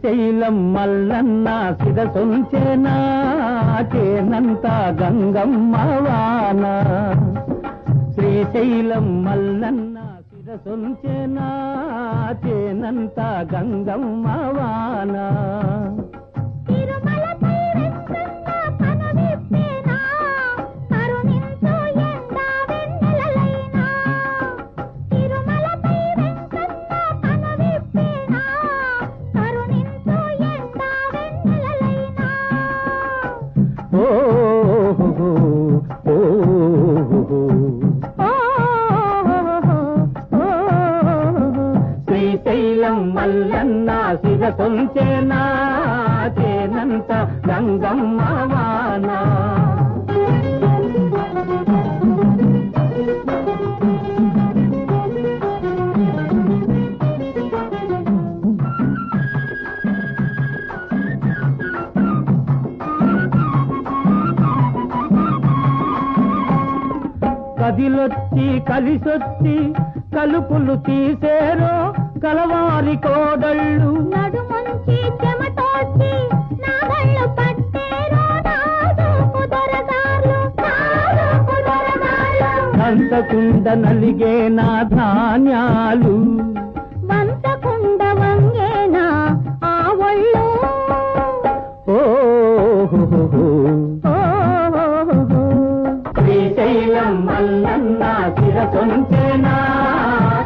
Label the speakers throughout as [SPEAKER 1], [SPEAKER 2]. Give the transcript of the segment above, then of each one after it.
[SPEAKER 1] శ్రీశైలం మల్లన్న శిరసొంచేనా చేనంత గంగమ్మ వాన. శ్రీశైలం మల్లన్న శిరసొంచేనా చేనంత గంగమ్మ వాన. శ్రీశైలం మల్లన్న శివ శిరసొంచేనా చేనంత గంగమ్మ వానా. కదిలొచ్చి కలిసొచ్చి కలుపులు తీసేరో కలవారి కోడళ్ళు
[SPEAKER 2] నడుమంచి చెమటోచి నా కళ్ళు పట్టేరో నాదోపు దొరగారు, నాదోపు దొరగారు.
[SPEAKER 1] అంతకుండ నలిగే నా ధాన్యాలు
[SPEAKER 2] వంతకుండ
[SPEAKER 1] శ్రీశైలం మల్లన్న చిరసొంచేనా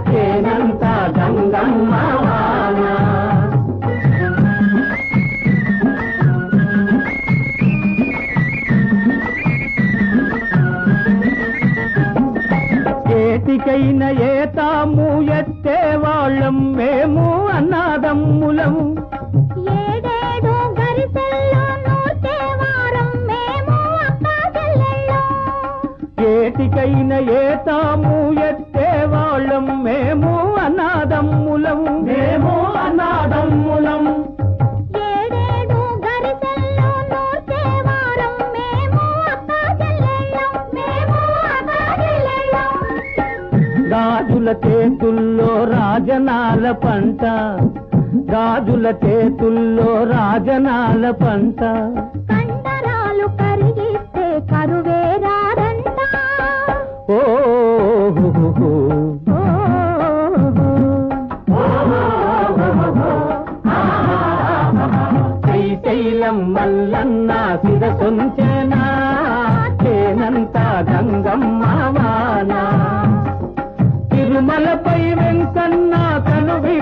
[SPEAKER 1] తేనంత గంగమ్మ వాన? ఏటికైన ఏతాము ఎత్తే వాళ్ళం మేము అన్నాదమ్ములము.
[SPEAKER 2] వారం మేము అక్కా చెల్లెళ్ళం.
[SPEAKER 1] మేము
[SPEAKER 2] అక్కా చెల్లెళ్ళం.
[SPEAKER 1] గాజుల చేతుల్లో రాజనాల పంట గాజుల చేతుల్లో రాజనాల పంట శ్రీశైలం మల్లన్న శిరసొంచేనా చేనంత గంగమ్మ వాన. తిరుమలపై వెంకన్న కనువి